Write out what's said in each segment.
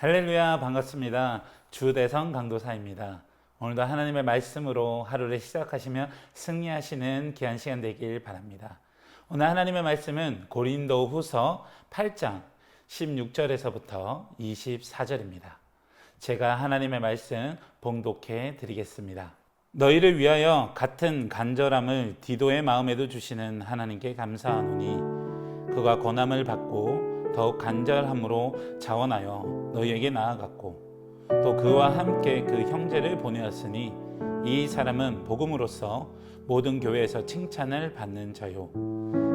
할렐루야 반갑습니다. 주대성 강도사입니다. 오늘도 하나님의 말씀으로 하루를 시작하시며 승리하시는 귀한 시간 되길 바랍니다. 오늘 하나님의 말씀은 고린도 후서 8장 16절에서부터 24절입니다. 제가 하나님의 말씀 봉독해 드리겠습니다. 너희를 위하여 같은 간절함을 디도의 마음에도 주시는 하나님께 감사하노니 그가 고난을 받고 더욱 간절함으로 자원하여 너희에게 나아갔고 또 그와 함께 그 형제를 보내었으니 이 사람은 복음으로서 모든 교회에서 칭찬을 받는 자요.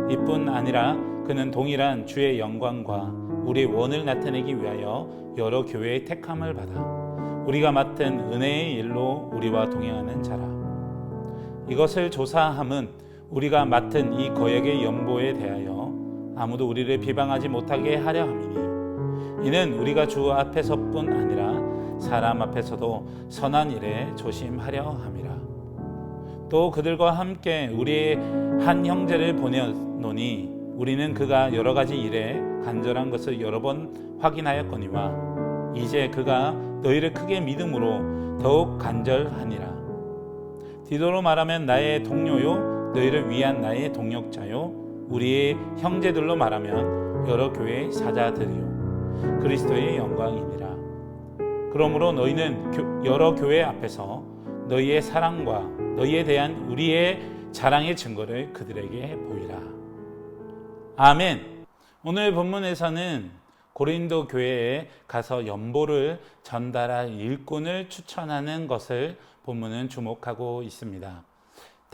이뿐 아니라 그는 동일한 주의 영광과 우리의 원을 나타내기 위하여 여러 교회의 택함을 받아 우리가 맡은 은혜의 일로 우리와 동행하는 자라. 이것을 조사함은 우리가 맡은 이 거역의 연보에 대하여 아무도 우리를 비방하지 못하게 하려 함이니 이는 우리가 주 앞에서뿐 아니라 사람 앞에서도 선한 일에 조심하려 함이라. 또 그들과 함께 우리의 한 형제를 보내노니 우리는 그가 여러 가지 일에 간절한 것을 여러 번 확인하였거니와 이제 그가 너희를 크게 믿음으로 더욱 간절하니라. 디도로 말하면 나의 동료요 너희를 위한 나의 동역자요 우리의 형제들로 말하면 여러 교회의 사자들이요 그리스도의 영광이니라. 그러므로 너희는 여러 교회 앞에서 너희의 사랑과 너희에 대한 우리의 자랑의 증거를 그들에게 보이라. 아멘. 오늘 본문에서는 고린도 교회에 가서 연보를 전달할 일꾼을 추천하는 것을 본문은 주목하고 있습니다.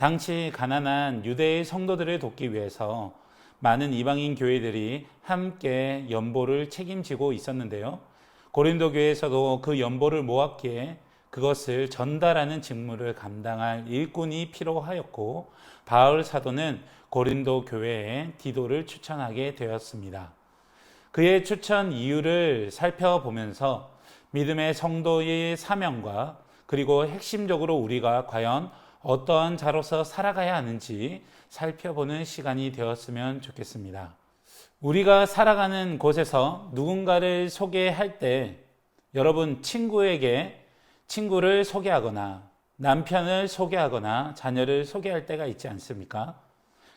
당시 가난한 유대의 성도들을 돕기 위해서 많은 이방인 교회들이 함께 연보를 책임지고 있었는데요. 고린도 교회에서도 그 연보를 모았기에 그것을 전달하는 직무를 감당할 일꾼이 필요하였고 바울 사도는 고린도 교회에 디도를 추천하게 되었습니다. 그의 추천 이유를 살펴보면서 믿음의 성도의 사명과 그리고 핵심적으로 우리가 과연 어떠한 자로서 살아가야 하는지 살펴보는 시간이 되었으면 좋겠습니다. 우리가 살아가는 곳에서 누군가를 소개할 때 여러분 친구에게 친구를 소개하거나 남편을 소개하거나 자녀를 소개할 때가 있지 않습니까?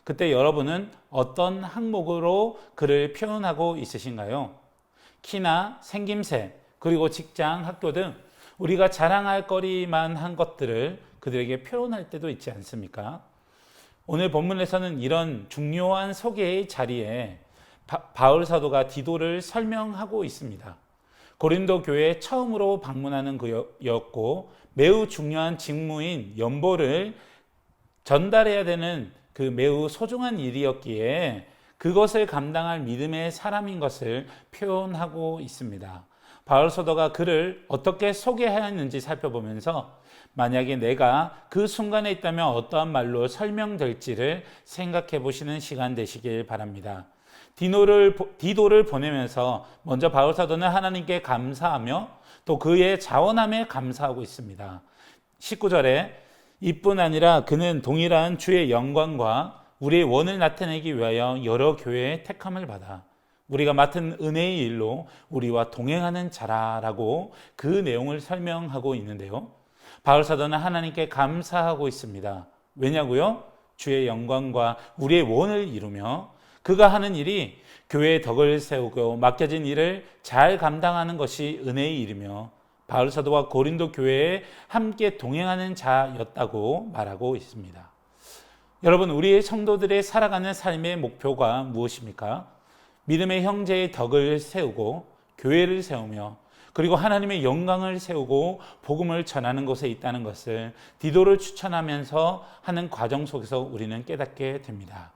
그때 여러분은 어떤 항목으로 그를 표현하고 있으신가요? 키나 생김새, 그리고 직장, 학교 등 우리가 자랑할 거리만 한 것들을 그들에게 표현할 때도 있지 않습니까? 오늘 본문에서는 이런 중요한 소개의 자리에 바, 울 사도가 디도를 설명하고 있습니다. 고린도 교회에 처음으로 방문하는 그였고 매우 중요한 직무인 연보를 전달해야 되는 그 매우 소중한 일이었기에 그것을 감당할 믿음의 사람인 것을 표현하고 있습니다. 바울 사도가 그를 어떻게 소개하였는지 살펴보면서 만약에 내가 그 순간에 있다면 어떠한 말로 설명될지를 생각해 보시는 시간 되시길 바랍니다. 디노를, 디도를 보내면서 먼저 바울 사도는 하나님께 감사하며 또 그의 자원함에 감사하고 있습니다. 19절에 이뿐 아니라 그는 동일한 주의 영광과 우리의 원을 나타내기 위하여 여러 교회의 택함을 받아 우리가 맡은 은혜의 일로 우리와 동행하는 자라라고 그 내용을 설명하고 있는데요. 바울 사도는 하나님께 감사하고 있습니다. 왜냐고요? 주의 영광과 우리의 원을 이루며 그가 하는 일이 교회의 덕을 세우고 맡겨진 일을 잘 감당하는 것이 은혜의 일이며 바울 사도와 고린도 교회에 함께 동행하는 자였다고 말하고 있습니다. 여러분, 우리의 성도들의 살아가는 삶의 목표가 무엇입니까? 믿음의 형제의 덕을 세우고 교회를 세우며 그리고 하나님의 영광을 세우고 복음을 전하는 곳에 있다는 것을 디도를 추천하면서 하는 과정 속에서 우리는 깨닫게 됩니다.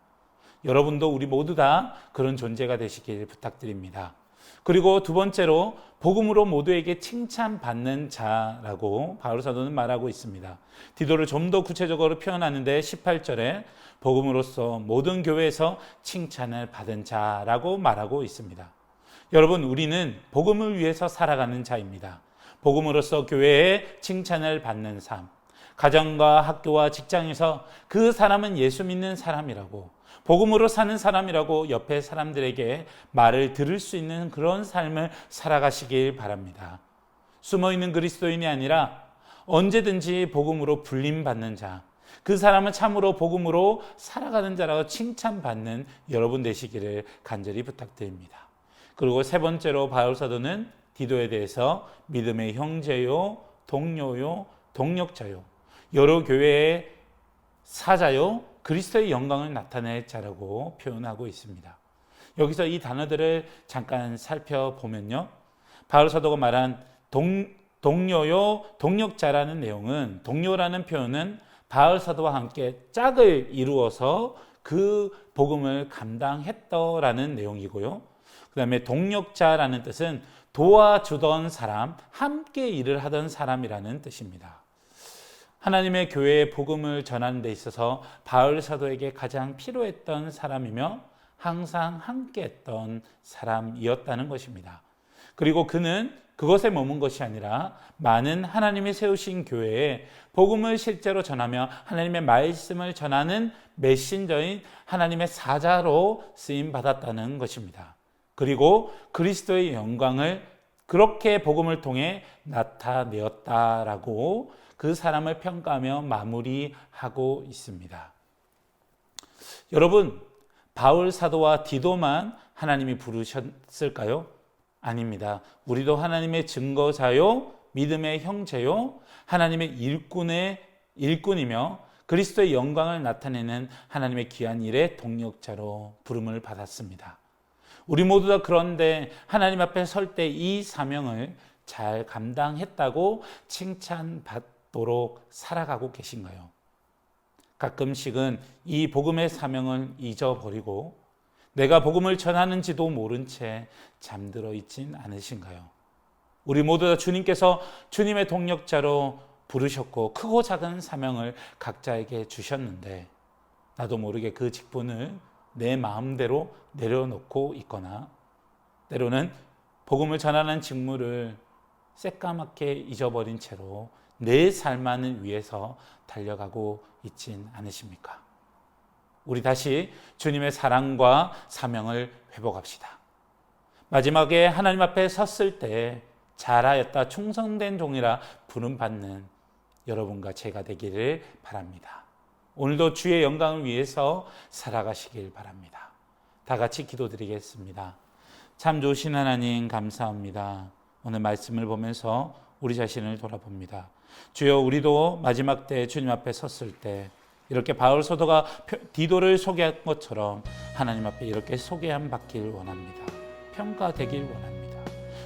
여러분도 우리 모두 다 그런 존재가 되시길 부탁드립니다. 그리고 두 번째로 복음으로 모두에게 칭찬받는 자라고 바울 사도는 말하고 있습니다. 디도를 좀 더 구체적으로 표현하는데 18절에 복음으로서 모든 교회에서 칭찬을 받은 자라고 말하고 있습니다. 여러분, 우리는 복음을 위해서 살아가는 자입니다. 복음으로서 교회에 칭찬을 받는 삶. 가정과 학교와 직장에서 그 사람은 예수 믿는 사람이라고 복음으로 사는 사람이라고 옆에 사람들에게 말을 들을 수 있는 그런 삶을 살아가시길 바랍니다. 숨어 있는 그리스도인이 아니라 언제든지 복음으로 불림 받는 자, 그 사람은 참으로 복음으로 살아가는 자라고 칭찬받는 여러분 되시기를 간절히 부탁드립니다. 그리고 세 번째로 바울 사도는 디도에 대해서 믿음의 형제요, 동료요, 동력자요, 여러 교회의 사자요, 그리스도의 영광을 나타낼 자라고 표현하고 있습니다. 여기서 이 단어들을 잠깐 살펴보면요. 바울 사도가 말한 동, 동료요, 동력자라는 내용은 동료라는 표현은 바울 사도와 함께 짝을 이루어서 그 복음을 감당했더라는 내용이고요. 그 다음에 동력자라는 뜻은 도와주던 사람, 함께 일을 하던 사람이라는 뜻입니다. 하나님의 교회에 복음을 전하는 데 있어서 바울 사도에게 가장 필요했던 사람이며 항상 함께 했던 사람이었다는 것입니다. 그리고 그는 그것에 머문 것이 아니라 많은 하나님이 세우신 교회에 복음을 실제로 전하며 하나님의 말씀을 전하는 메신저인 하나님의 사자로 쓰임 받았다는 것입니다. 그리고 그리스도의 영광을 그렇게 복음을 통해 나타내었다라고 그 사람을 평가하며 마무리하고 있습니다. 여러분, 바울 사도와 디도만 하나님이 부르셨을까요? 아닙니다. 우리도 하나님의 증거자요, 믿음의 형제요, 하나님의 일꾼의 일꾼이며 그리스도의 영광을 나타내는 하나님의 귀한 일의 동력자로 부름을 받았습니다. 우리 모두 다 그런데 하나님 앞에 설 때 이 사명을 잘 감당했다고 칭찬받도록 살아가고 계신가요? 가끔씩은 이 복음의 사명을 잊어버리고 내가 복음을 전하는지도 모른 채 잠들어 있진 않으신가요? 우리 모두 다 주님께서 주님의 동력자로 부르셨고 크고 작은 사명을 각자에게 주셨는데 나도 모르게 그 직분을 내 마음대로 내려놓고 있거나 때로는 복음을 전하는 직무를 새까맣게 잊어버린 채로 내 삶만을 위해서 달려가고 있진 않으십니까? 우리 다시 주님의 사랑과 사명을 회복합시다. 마지막에 하나님 앞에 섰을 때 잘하였다 충성된 종이라 부름 받는 여러분과 제가 되기를 바랍니다. 오늘도 주의 영광을 위해서 살아가시길 바랍니다. 다 같이 기도드리겠습니다. 참 좋으신 하나님 감사합니다. 오늘 말씀을 보면서 우리 자신을 돌아봅니다. 주여 우리도 마지막 때 주님 앞에 섰을 때 이렇게 바울 소도가 디도를 소개한 것처럼 하나님 앞에 이렇게 소개함 받길 원합니다. 평가되길 원합니다.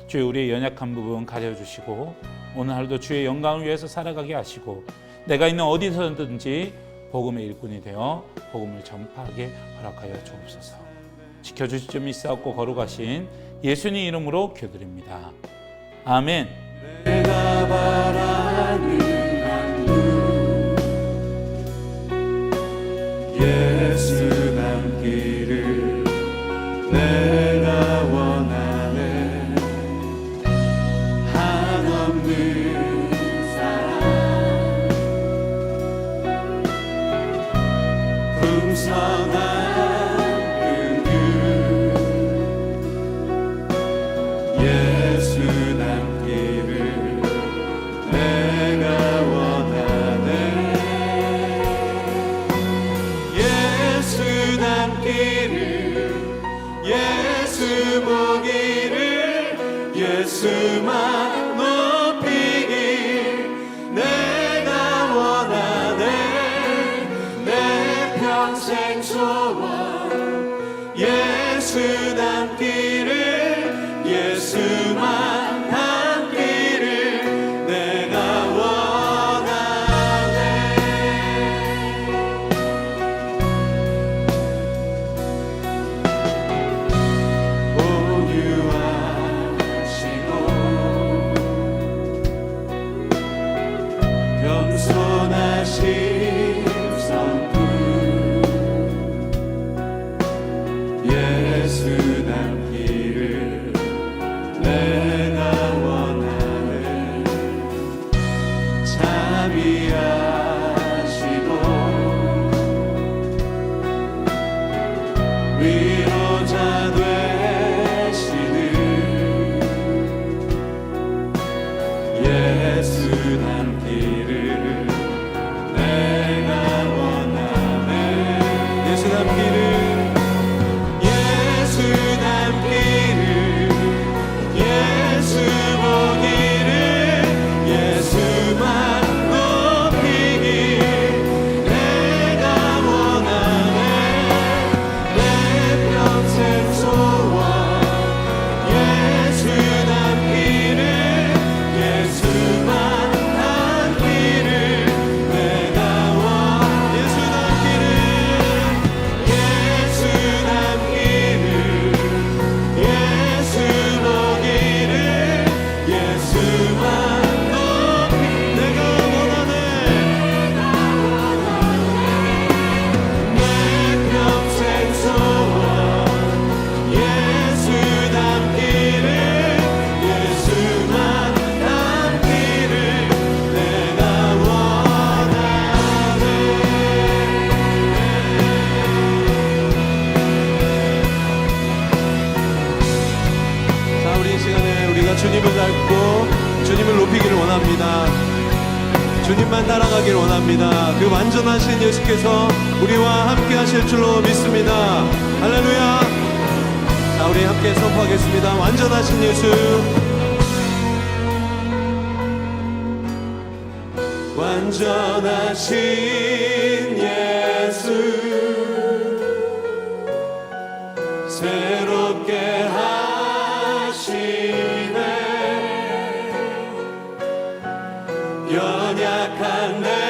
주여 우리의 연약한 부분 가려주시고 오늘 하루도 주의 영광을 위해서 살아가게 하시고 내가 있는 어디서든지 복음의 일꾼이 되어 복음을 전파하게 허락하여 주옵소서. 지켜주실 점 있사옵고 거룩하신 예수님 이름으로 기도드립니다. 아멘. 주님만 따라가길 원합니다. 그 완전하신 예수께서 우리와 함께 하실 줄로 믿습니다. 할렐루야. 자, 우리 함께 선포하겠습니다. 완전하신 예수. 완전하신 예수. 연약한 내